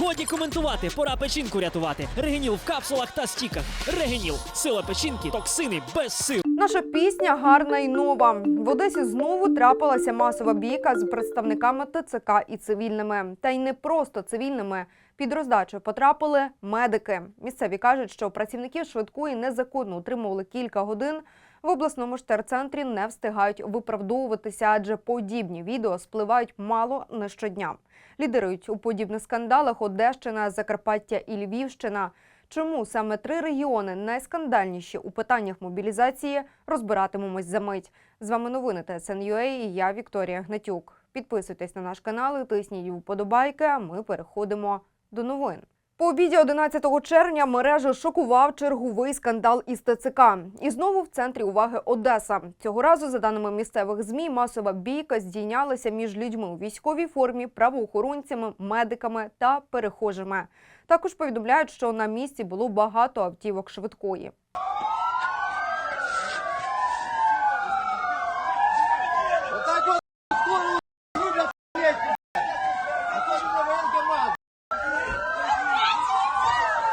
Годі коментувати, пора печінку рятувати. Регеніл в капсулах та стіках. Регеніл. Сила печінки, токсини без сил. Наша пісня гарна і нова. В Одесі знову трапилася масова бійка з представниками ТЦК і цивільними. Та й не просто цивільними. Під роздачу потрапили медики. Місцеві кажуть, що працівників швидкої незаконно утримували кілька годин. В обласному ж терцентрі не встигають виправдовуватися, адже подібні відео спливають мало не щодня. Лідирують у подібних скандалах Одещина, Закарпаття і Львівщина. Чому саме три регіони найскандальніші у питаннях мобілізації розбиратимемось за мить. З вами новини ТСНЮА і я Вікторія Гнатюк. Підписуйтесь на наш канал і тисніть вподобайки. А ми переходимо до новин. По обіді 11 червня мережу шокував черговий скандал із ТЦК. І знову в центрі уваги Одеса. Цього разу, за даними місцевих змі, масова бійка здійнялася між людьми у військовій формі, правоохоронцями, медиками та перехожими. Також повідомляють, що на місці було багато автівок швидкої.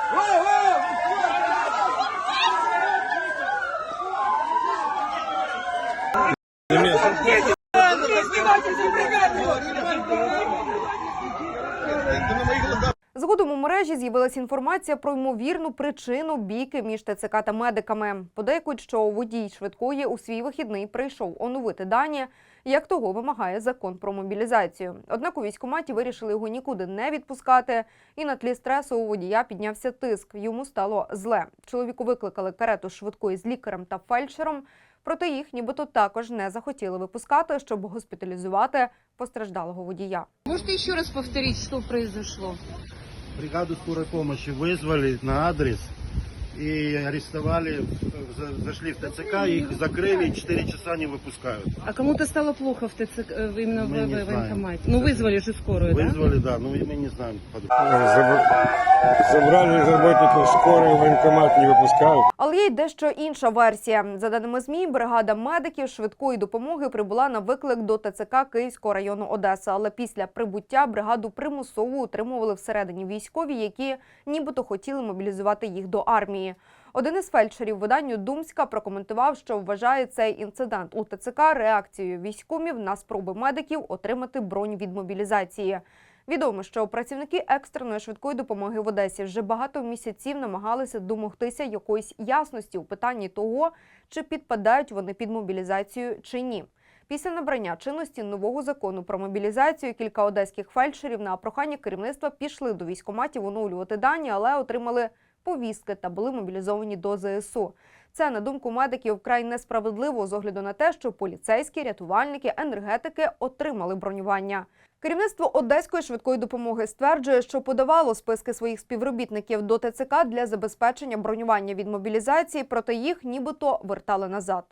Whoa, whoa. З'явилася інформація про ймовірну причину бійки між ТЦК та медиками. Подейкують, що водій швидкої у свій вихідний прийшов оновити дані, як того вимагає закон про мобілізацію. Однак у військкоматі вирішили його нікуди не відпускати, і на тлі стресу у водія піднявся тиск. Йому стало зле. Чоловіку викликали карету швидкої з лікарем та фельдшером. Проте їх нібито також не захотіли випускати, щоб госпіталізувати постраждалого водія. Можете еще раз повторить, что произошло? Бригаду скорой помощи вызвали на адрес и арестовали, за- зашли в ТЦК, их закрыли, 4 часа не выпускают. А кому-то стало плохо в ТЦК, э, именно в, Мы не в знаем. военкомате? Ну, вызвали же скорую, да? Вызвали, да, но мы не знаем. подробно. Забр- Забрали работников скорой, в военкомат не выпускают. Але є й дещо інша версія. За даними ЗМІ, бригада медиків швидкої допомоги прибула на виклик до ТЦК Київського району Одеса. Але після прибуття бригаду примусово утримували всередині військові, які нібито хотіли мобілізувати їх до армії. Один із фельдшерів виданню Думська прокоментував, що вважає цей інцидент у ТЦК реакцією військомів на спроби медиків отримати бронь від мобілізації. Відомо, що працівники екстреної швидкої допомоги в Одесі вже багато місяців намагалися домогтися якоїсь ясності у питанні того, чи підпадають вони під мобілізацію чи ні. Після набрання чинності нового закону про мобілізацію кілька одеських фельдшерів на прохання керівництва пішли до військкоматів оновлювати дані, але отримали повістки та були мобілізовані до ЗСУ. Це, на думку медиків, вкрай несправедливо з огляду на те, що поліцейські, рятувальники, енергетики отримали бронювання. Керівництво Одеської швидкої допомоги стверджує, що подавало списки своїх співробітників до ТЦК для забезпечення бронювання від мобілізації, проте їх нібито вертали назад.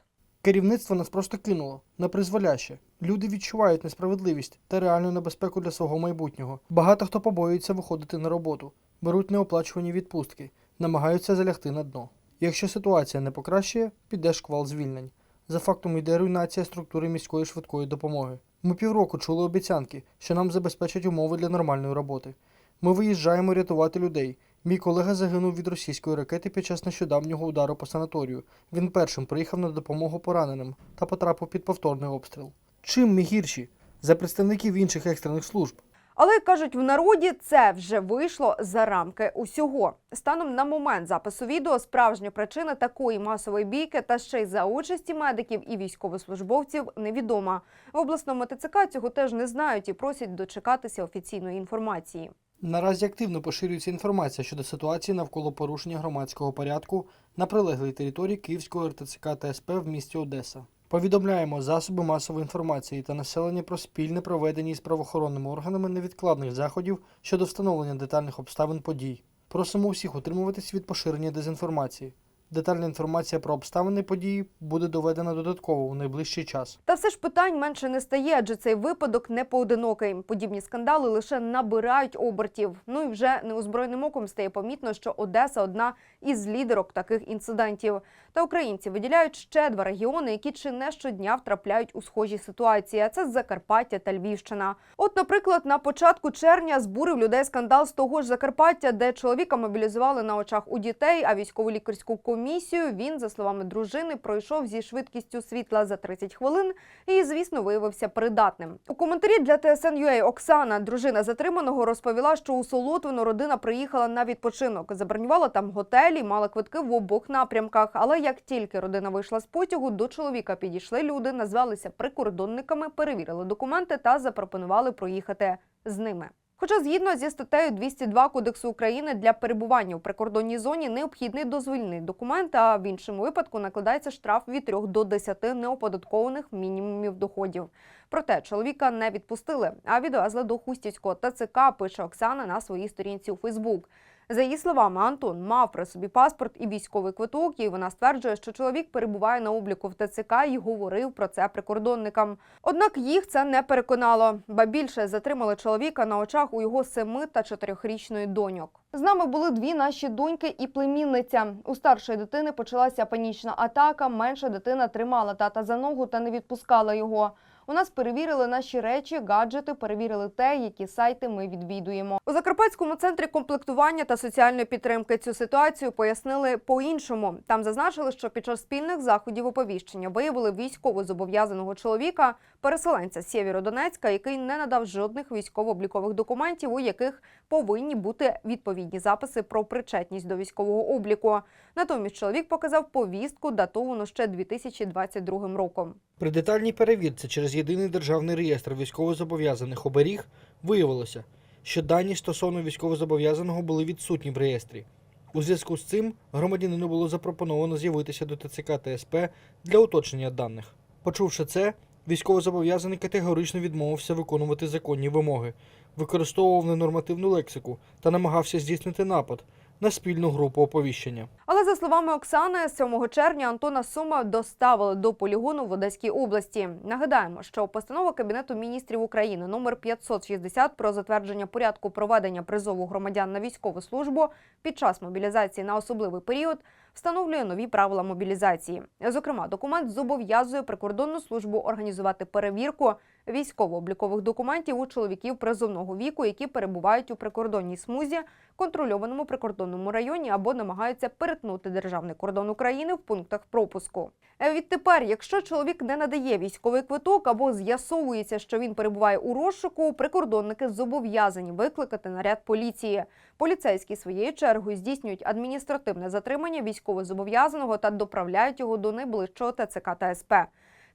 Керівництво нас просто кинуло на призволяще. Люди відчувають несправедливість та реальну небезпеку для свого майбутнього. Багато хто побоюється виходити на роботу, беруть неоплачувані відпустки, намагаються залягти на дно. Якщо ситуація не покращує, піде шквал звільнень. За фактом йде руйнація структури міської швидкої допомоги. Ми півроку чули обіцянки, що нам забезпечать умови для нормальної роботи. Ми виїжджаємо рятувати людей. Мій колега загинув від російської ракети під час нещодавнього удару по санаторію. Він першим приїхав на допомогу пораненим та потрапив під повторний обстріл. Чим ми гірші за представників інших екстрених служб? Але кажуть в народі, це вже вийшло за рамки усього. Станом на момент запису відео справжня причина такої масової бійки та ще й за участі медиків і військовослужбовців невідома. В обласному ТЦК цього теж не знають і просять дочекатися офіційної інформації. Наразі активно поширюється інформація щодо ситуації навколо порушення громадського порядку на прилеглій території Київського РТЦК та в місті Одеса. Повідомляємо засоби масової інформації та населення про спільне проведення із правоохоронними органами невідкладних заходів щодо встановлення детальних обставин подій. Просимо усіх утримуватись від поширення дезінформації. Детальна інформація про обставини події буде доведена додатково у найближчий час. Та все ж питань менше не стає, адже цей випадок не поодинокий. Подібні скандали лише набирають обертів. Ну і вже неозброєним оком стає помітно, що Одеса одна із лідерок таких інцидентів. Та українці виділяють ще два регіони, які чи не щодня втрапляють у схожі ситуації. А це Закарпаття та Львівщина. От, наприклад, на початку червня збурив людей скандал з того ж Закарпаття, де чоловіка мобілізували на очах у дітей, а військову лікарську комісію він, за словами дружини, пройшов зі швидкістю світла за 30 хвилин і, звісно, виявився придатним. У коментарі для TSN.ua Оксана, дружина затриманого, розповіла, що у Солотвино родина приїхала на відпочинок, забронювала там готелі, мала квитки в обох напрямках. Але як тільки родина вийшла з потягу, до чоловіка підійшли люди, назвалися прикордонниками, перевірили документи та запропонували проїхати з ними. Хоча згідно зі статтею 202 Кодексу України для перебування у прикордонній зоні необхідний дозвільний документ, а в іншому випадку накладається штраф від 3 до 10 неоподаткованих мінімумів доходів. Проте чоловіка не відпустили, а відвезли до Хустівського ТЦК, пише Оксана на своїй сторінці у Фейсбук. За її словами, Антон мав при собі паспорт і військовий квиток, і вона стверджує, що чоловік перебуває на обліку в ТЦК і говорив про це прикордонникам. Однак їх це не переконало, ба більше затримали чоловіка на очах у його семи та чотирьохрічної доньок. З нами були дві наші доньки і племінниця. У старшої дитини почалася панічна атака. Менша дитина тримала тата за ногу та не відпускала його. У нас перевірили наші речі, гаджети, перевірили те, які сайти ми відвідуємо. У Закарпатському центрі комплектування та соціальної підтримки цю ситуацію пояснили по-іншому. Там зазначили, що під час спільних заходів оповіщення виявили військово зобов'язаного чоловіка, переселенця з Сєвєродонецька, який не надав жодних військово-облікових документів, у яких повинні бути відповідні записи про причетність до військового обліку. Натомість чоловік показав повістку, датовану ще 2022 роком. При детальній перевірці через єдиний державний реєстр військовозобов'язаних оберіг виявилося, що дані стосовно військовозобов'язаного були відсутні в реєстрі. У зв'язку з цим громадянину було запропоновано з'явитися до ТЦК та СП для уточнення даних. Почувши це, військовозобов'язаний категорично відмовився виконувати законні вимоги, використовував ненормативну лексику та намагався здійснити напад на спільну групу оповіщення. Але за словами Оксани, 7 червня Антона Сума доставили до полігону в Одеській області. Нагадаємо, що постанова Кабінету міністрів України номер 560 про затвердження порядку проведення призову громадян на військову службу під час мобілізації на особливий період встановлює нові правила мобілізації. Зокрема, документ зобов'язує прикордонну службу організувати перевірку військово-облікових документів у чоловіків призовного віку, які перебувають у прикордонній смузі, контрольованому прикордонному районі або намагаються перетнути державний кордон України в пунктах пропуску. Е, Відтепер, якщо чоловік не надає військовий квиток або з'ясовується, що він перебуває у розшуку, прикордонники зобов'язані викликати наряд поліції. Поліцейські своєю чергою здійснюють адміністративне затримання військовозобов'язаного та доправляють його до найближчого ТЦК та СП.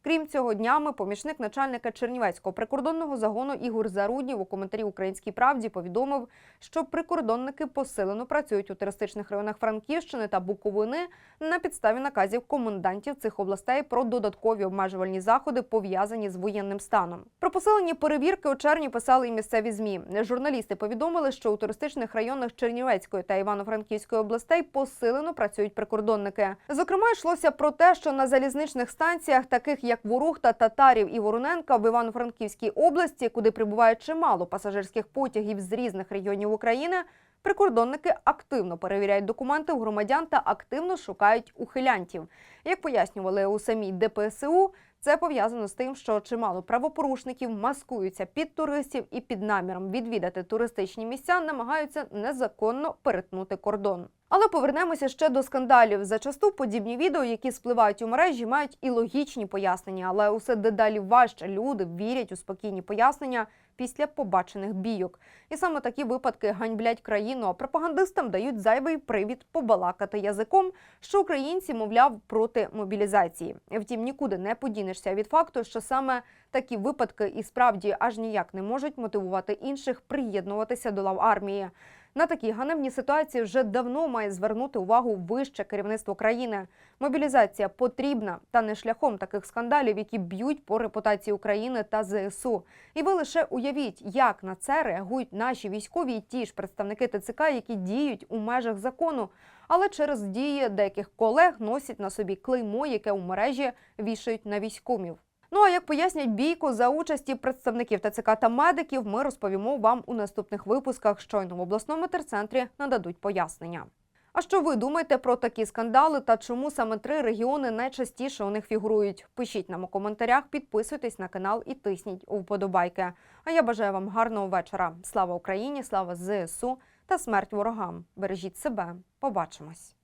Крім цього, днями помічник начальника Чернівецького прикордонного загону Ігор Заруднів у коментарі Українській правді повідомив, що прикордонники посилено працюють у туристичних районах Франківщини та Буковини на підставі наказів комендантів цих областей про додаткові обмежувальні заходи, пов'язані з воєнним станом. Про посилені перевірки у червні писали і місцеві змі. Журналісти повідомили, що у туристичних районах Чернівецької та Івано-Франківської областей посилено працюють прикордонники. Зокрема, йшлося про те, що на залізничних станціях, таких Ворохта, Татарів і Вороненка в Івано-Франківській області, куди прибуває чимало пасажирських потягів з різних регіонів України, прикордонники активно перевіряють документи у громадян та активно шукають ухилянтів. Як пояснювали у самій ДПСУ, це пов'язано з тим, що чимало правопорушників маскуються під туристів і під наміром відвідати туристичні місця, намагаються незаконно перетнути кордон. Але повернемося ще до скандалів. Зачасту подібні відео, які спливають у мережі, мають і логічні пояснення, але усе дедалі важче люди вірять у спокійні пояснення після побачених бійок. І саме такі випадки ганьблять країну, а пропагандистам дають зайвий привід побалакати язиком, що українці, мовляв, проти мобілізації. Втім, нікуди не подінешся від факту, що саме такі випадки і справді аж ніяк не можуть мотивувати інших приєднуватися до лав армії. На такі ганебні ситуації вже давно має звернути увагу вище керівництво країни. Мобілізація потрібна та не шляхом таких скандалів, які б'ють по репутації України та ЗСУ. І ви лише уявіть, як на це реагують наші військові і ті ж представники ТЦК, які діють у межах закону, але через дії деяких колег носять на собі клеймо, яке у мережі вішають на військомів. Ну а як пояснять бійку за участі представників ТЦК та медиків, ми розповімо вам у наступних випусках. Щойно в обласному терцентрі нададуть пояснення. А що ви думаєте про такі скандали та чому саме три регіони найчастіше у них фігурують? Пишіть нам у коментарях, підписуйтесь на канал і тисніть у вподобайки. А я бажаю вам гарного вечора. Слава Україні, слава ЗСУ та смерть ворогам. Бережіть себе. Побачимось.